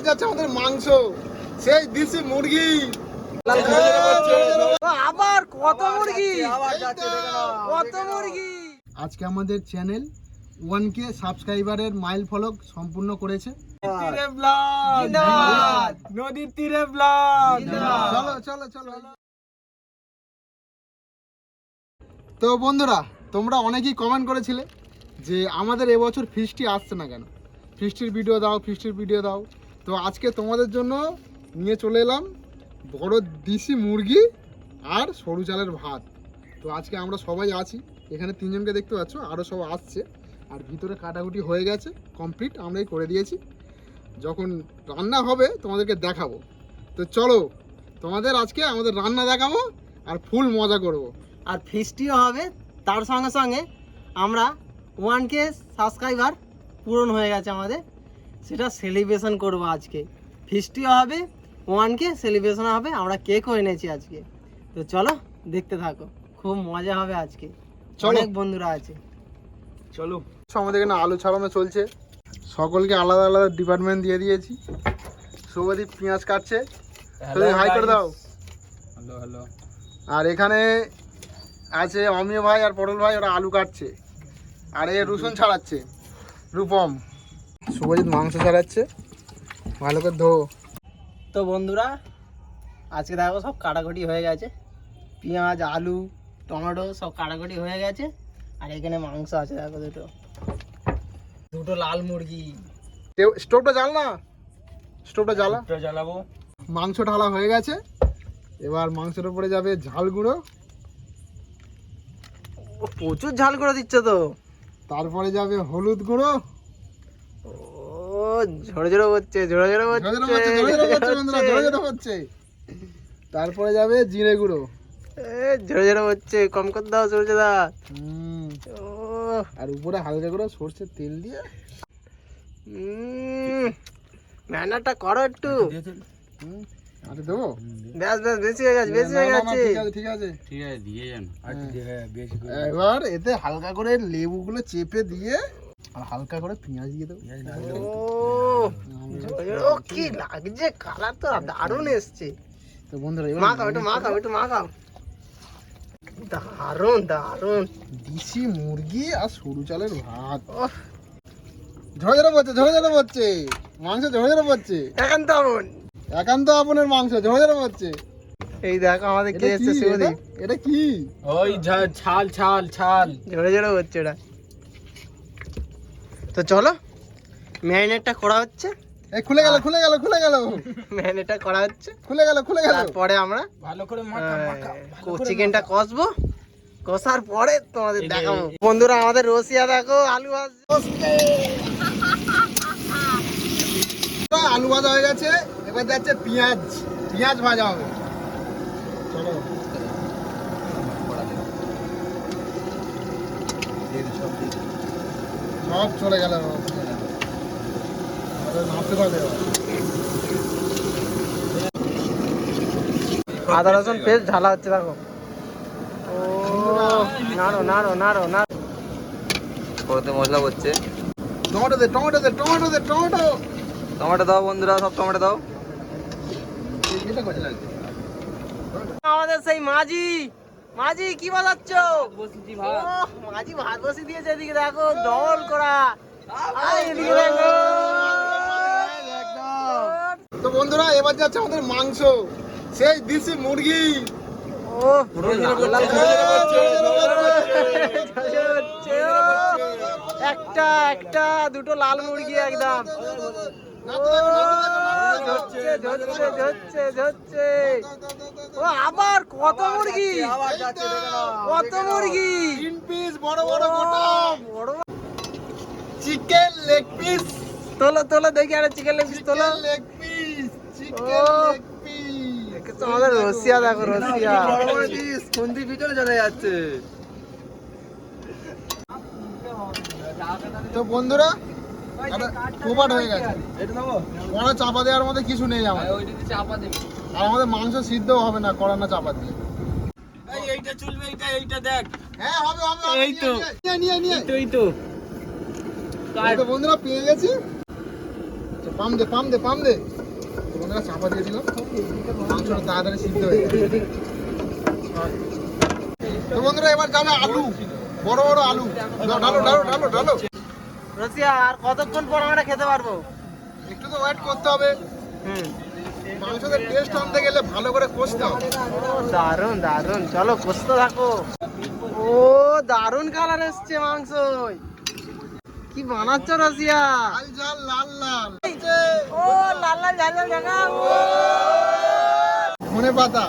এবার যাচ্ছে আমাদের মাংস। সেই দিশি মুরগি। আবার কত মুরগি? কত মুরগি? আজকে আমাদের চ্যানেল ওয়ান কে সাবস্ক্রাইবারের মাইল ফলক সম্পূর্ণ করেছে। তীরে ব্লগ নদীর তীরে ব্লগ চলো চলো চলো। তো বন্ধুরা তোমরা অনেকেই কমেন্ট করেছিলে যে আমাদের এবছর ফিস্টি আসছে না কেন? ফিস্টির ভিডিও দাও ফিস্টির ভিডিও দাও। তো আজকে তোমাদের জন্য নিয়ে চলে এলাম বড় দেশি মুরগি আর সরু চালের ভাত। তো আজকে আমরা সবাই আছি। এখানে তিনজনকে দেখতে পাচ্ছ আরও সব আসছে। আর ভিতরে কাটাকুটি হয়ে গেছে কমপ্লিট আমরাই করে দিয়েছি। যখন রান্না হবে, তোমাদেরকে দেখাবো। তো চলো, তোমাদের আজকে আমাদের রান্না দেখাবো আর ফুল মজা করব। আর ফিস্টিও হবে। তার সঙ্গে সঙ্গে আমরা ওয়ান কে সাবস্ক্রাইবার পূরণ হয়ে গেছে আমাদের। সেটা সেলিব্রেশন করব আজকে। ফিস্টিও হবে ওয়ানকে সেলিব্রেশন হবে আমরা কেকও এনেছি আজকে। তো চলো দেখতে থাকো খুব মজা হবে আজকে। চলো। অনেক বন্ধুরা আছে। চলো। আমাদের এখানে আলু ছাড়ানো চলছে। সকলকে আলাদা আলাদা ডিপার্টমেন্ট দিয়ে দিয়েছি। শুভদীপ পেঁয়াজ কাটছে। হাই করে দাও। হ্যালো হ্যালো আর এখানে আছে অমিয় ভাই আর পটল ভাই ওরা আলু কাটছে। আর এ রসুন ছাড়াচ্ছে। রূপম। শুভজিৎ মাংস ছাড়াচ্ছে। ভালো করে ধো। তো বন্ধুরা আজকে দেখো সব কাটাকুটি হয়ে গেছে। পেঁয়াজ আলু টমেটো সব কাটাকুটি হয়ে গেছে। আর এখানে মাংস আছে দেখো দুটো। দুটো লাল মুরগি। স্টোভটা জ্বাল না? স্টোভটা জ্বালা। জ্বালাবো। মাংস ঢালা হয়ে গেছে। এবার মাংসের উপরে যাবে ঝাল গুঁড়ো। ও প্রচুর ঝাল গুঁড়ো দিচ্ছে তো। তারপরে যাবে হলুদ গুঁড়ো। হচ্ছে হচ্ছে। তারপরে যাবে জিরে গুঁড়ো। ঝরে ঝরে হচ্ছে কম করে দাও সরষে দা। আর উপরে হালকা করে সর্ষের তেল দিয়ে। ম্যানারটা করো একটু। আরে দেবো? ব্যাস ব্যাস বেশি হয়ে গেছে বেশি হয়ে গেছে। ঠিক আছে ঠিক আছে। দিয়ে যান। হ্যাঁ। এবার এতে হালকা করে লেবুগুলো চেপে দিয়ে আর হালকা করে পেঁয়াজ দিয়ে দেবো। ও ও কি লাগছে? কালার তো দারুণ এসছে। তো বন্ধুরা এবার মাখাও একটু মাখাও একটু মাখাও দারুণ দারুণ। দেশি মুরগি আর সরু চালের ভাত। ঝরে ঝরে পড়ছে ঝরে ঝরে পড়ছে মাংস ঝরে ঝরে পড়ছে এখন তেমন একান্ত আপনের মাংস ঝরে ঝরে পড়ছে এই দেখো আমাদের কে এটা কি এসছে এটা? শিবদীপ এটা কি? ওই ছাল ছাল ছাল। ঝরে ঝরে হচ্ছে এটা তো চলো ম্যারিনেটটা করা হচ্ছে। এই খুলে গেল খুলে গেল খুলে গেল। ম্যারিনেটটা করা হচ্ছে। খুলে গেল খুলে গেল। তারপরে আমরা ভালো করে চিকেনটা কষবো। কষার পরে তোমাদের দেখাবো। বন্ধুরা আমাদের রসিয়া দেখো আলু ভাজছে। আলু ভাজা হয়ে গেছে এবার যাচ্ছে পেঁয়াজ। পেঁয়াজ ভাজা হবে। চলো। সব চলে গেল নামতে পারবে আদা রসুন পেস্ট ঢালা হচ্ছে দেখো। ও নাড়ো নাড়ো নাড়ো নাড়ো। মশলা করছে টমেটো দে টমেটো দে টমেটো দে টমেটো। টমেটো দাও বন্ধুরা সব টমেটো দাও। আমাদের সেই মাঝি। মাঝি কি বাজাচ্ছ মাঝি ভাত বসে দিয়েছে এদিকে দেখো ডবল করা এদিকে দেখো তো বন্ধুরা এবার যাচ্ছে আমাদের মাংস সেই দেশি মুরগি ও। একটা একটা দুটো লাল মুরগি একদম ঝরছে ঝরছে ঝরছে ঝরছে ও আবার কত মুরগি? কত মুরগি? তিন পিস বড় বড় গোটা। বড় চিকেন লেগ পিস তোলো তোলো দেখি আরে চিকেন লেগ পিস তোলো। Chicken leg piece chicken leg piece তো আমাদের রসিয়া দেখো রসিয়া। খুন্তি ভিতরে চলে যাচ্ছে? তো বন্ধুরা কোপাট হয়ে গেছে। এটা দেবো কড়া চাপা দেওয়ার মধ্যে কিছু নেই আমার। ওইটাতে চাপা দেবে। আর আমাদের মাংস সিদ্ধ হবে না কড়া না চাপা দিয়ে। এই এইটা চলবে এইটা এইটা দেখ। হ্যাঁ হবে হবে হবে, এই তো। নিয়ে নিয়ে নিয়ে তো এই তো। বন্ধুরা পেয়ে গেছি। পাম দে পাম দে পাম দে। বন্ধুরা চাপা দিয়ে দিলাম। মাংসটা তাড়াতাড়ি সিদ্ধ হয়ে যাবে তো বন্ধুরা এবার যাবে আলু। বড় বড় আলু। দাও, ঢালো ঢালো ঢালো ঢালো। রসিয়া আর কতক্ষণ পর আমরা খেতে পারব? একটু তো ওয়েট করতে হবে। হুম। মাংসের টেস্ট আনতে গেলে ভালো করে কষতে হবে। দারুণ দারুণ চলো কষতে থাকো। ও দারুণ কালার এসছে মাংস। কি বানাচ্ছ রসিয়া লাল লাল লাল ও লাল লাল ধনে পাতা।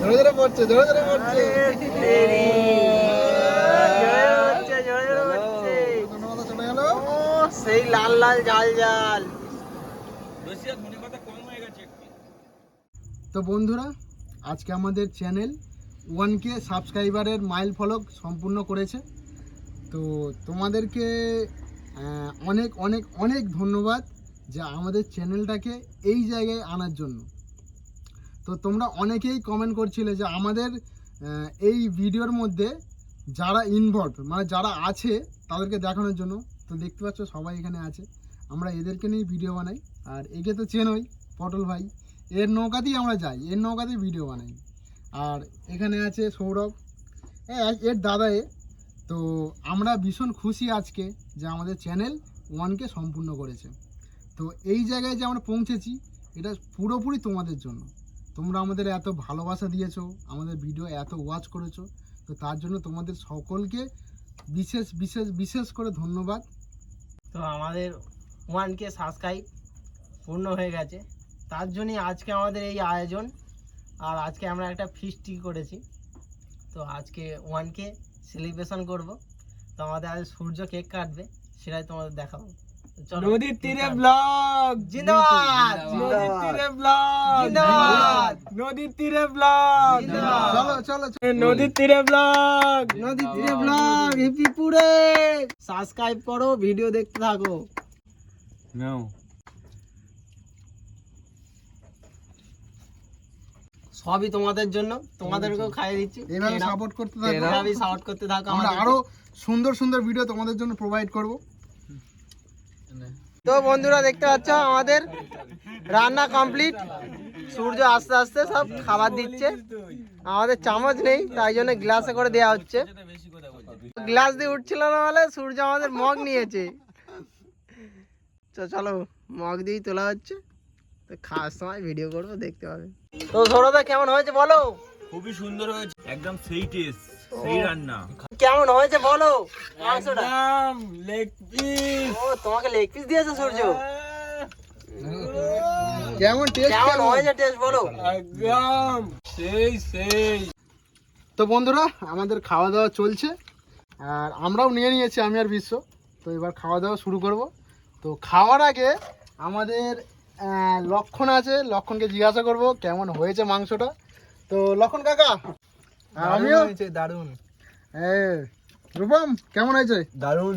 ধরে ধরে পড়ছে ধরে ধরে পড়ছে। সেই লাল লাল জাল ঝাল তো বন্ধুরা, আজকে আমাদের চ্যানেল ওয়ান কে সাবস্ক্রাইবারের মাইল ফলক সম্পূর্ণ করেছে। তো তোমাদেরকে অনেক অনেক অনেক ধন্যবাদ যে আমাদের চ্যানেলটাকে এই জায়গায় আনার জন্য। তো তোমরা অনেকেই কমেন্ট করছিলে যে আমাদের এই ভিডিওর মধ্যে যারা ইনভলভ মানে যারা আছে, তাদেরকে দেখানোর জন্য। তো দেখতে পাচ্ছ সবাই এখানে আছে। আমরা এদেরকে নিয়েই ভিডিও বানাই। আর একে তো চেনই, পটল ভাই। এর নৌকাতেই আমরা যাই, এর নৌকাতেই ভিডিও বানাই। আর এখানে আছে সৌরভ। এর দাদা এ। তো আমরা ভীষণ খুশি আজকে যে আমাদের চ্যানেল ওয়ানকে সম্পূর্ণ করেছে। তো এই জায়গায় যে আমরা পৌঁছেছি, এটা পুরোপুরি তোমাদের জন্য। তোমরা আমাদের এত ভালোবাসা দিয়েছ, আমাদের ভিডিও এত ওয়াচ করেছ। তো তার জন্য তোমাদের সকলকে বিশেষ বিশেষ বিশেষ করে ধন্যবাদ। তো আমাদের ওয়ানকে সাবস্ক্রাইব পূর্ণ হয়ে গেছে। তার জন্যই আজকে আমাদের এই আয়োজন। আর আজকে আমরা একটা ফিস্টি করেছি। তো আজকে ওয়ান কে সেলিব্রেশন করব। তো আমাদের আজ সূর্য কেক কাটবে সেটাই তোমাদের দেখাবো। চলো নদীর তীরে ব্লগ জিন্দাবাদ! নদীর তীরে ব্লগ জিন্দাবাদ! নদীর তীরে ব্লগ চলো চলো চলো। নদীর তীরে ব্লগ নদী তীরে ব্লগ হিপিপুরে সাবস্ক্রাইব করো ভিডিও দেখতে থাকো। নাও সবই তোমাদের জন্য তোমাদেরকেও খাইয়ে দিচ্ছি। এইভাবে সাপোর্ট করতে থাকো। এভাবেই সাপোর্ট করতে থাকো আমরা আরও সুন্দর সুন্দর ভিডিও তোমাদের জন্য প্রোভাইড করব। তো বন্ধুরা দেখতে পাচ্ছ আমাদের রান্না কমপ্লিট সূর্য আস্তে আস্তে সব খাবার দিচ্ছে। আমাদের চামচ নেই তাই জন্য গ্লাসে করে দেওয়া হচ্ছে। গ্লাস দিয়ে উঠছিল না বলে সূর্য আমাদের মগ নিয়েছে। তো চলো মগ দিয়েই তোলা হচ্ছে। তো খাওয়ার সময় ভিডিও করব দেখতে পাবে। তো কেমন হয়েছে বলো? খুবই সুন্দর হয়েছে। একদম সেই টেস্ট সেই রান্না। কেমন হয়েছে বলো মাংসটা? লেগ পিস ও তোমাকে লেগ পিস দিয়েছে সূর্য? কেমন টেস্ট কেমন হয়েছে টেস্ট বলো? একদম সেই সেই। তো বন্ধুরা আমাদের খাওয়া দাওয়া চলছে। আর আমরাও নিয়ে নিয়েছি আমি আর বিশ্ব। তো এবার খাওয়া দাওয়া শুরু করব। তো খাওয়ার আগে আমাদের লক্ষণ আছে লক্ষণকে জিজ্ঞাসা করব কেমন হয়েছে মাংসটা? তো লক্ষণ কাকা? আমিও? দারুণ হ্যাঁ রূপম কেমন হয়েছে? দারুণ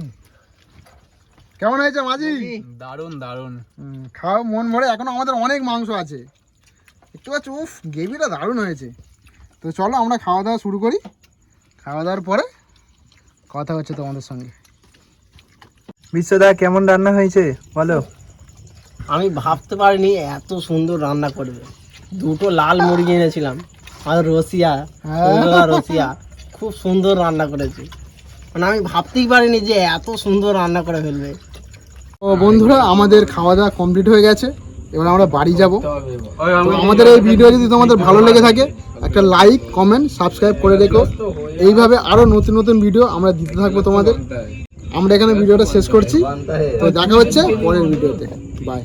কেমন হয়েছে মাঝি? দারুণ দারুণ হুম, খাও মন ভরে এখনও আমাদের অনেক মাংস আছে। একটু পাচ্ছ উফ গ্রেভিটা দারুণ হয়েছে। তো চলো আমরা খাওয়া দাওয়া শুরু করি। খাওয়া দাওয়ার পরে কথা হচ্ছে তোমাদের সঙ্গে। বিশ্বদা কেমন রান্না হয়েছে? বলো। আমি ভাবতে পারিনি এত সুন্দর রান্না করবে। দুটো লাল মুরগি এনেছিলাম আর রসিয়া হ্যাঁ। রসিয়া। খুব সুন্দর রান্না করেছে। মানে আমি ভাবতেই পারিনি যে এত সুন্দর রান্না করে ফেলবে। তো বন্ধুরা আমাদের খাওয়া দাওয়া কমপ্লিট হয়ে গেছে। এবার আমরা বাড়ি যাব। আমাদের এই ভিডিও যদি তোমাদের ভালো লেগে থাকে একটা লাইক কমেন্ট সাবস্ক্রাইব করে রেখো। এইভাবে আরও নতুন নতুন ভিডিও আমরা দিতে থাকব তোমাদের। আমরা এখানে ভিডিওটা শেষ করছি। তো দেখা হচ্ছে পরের ভিডিওতে। বাই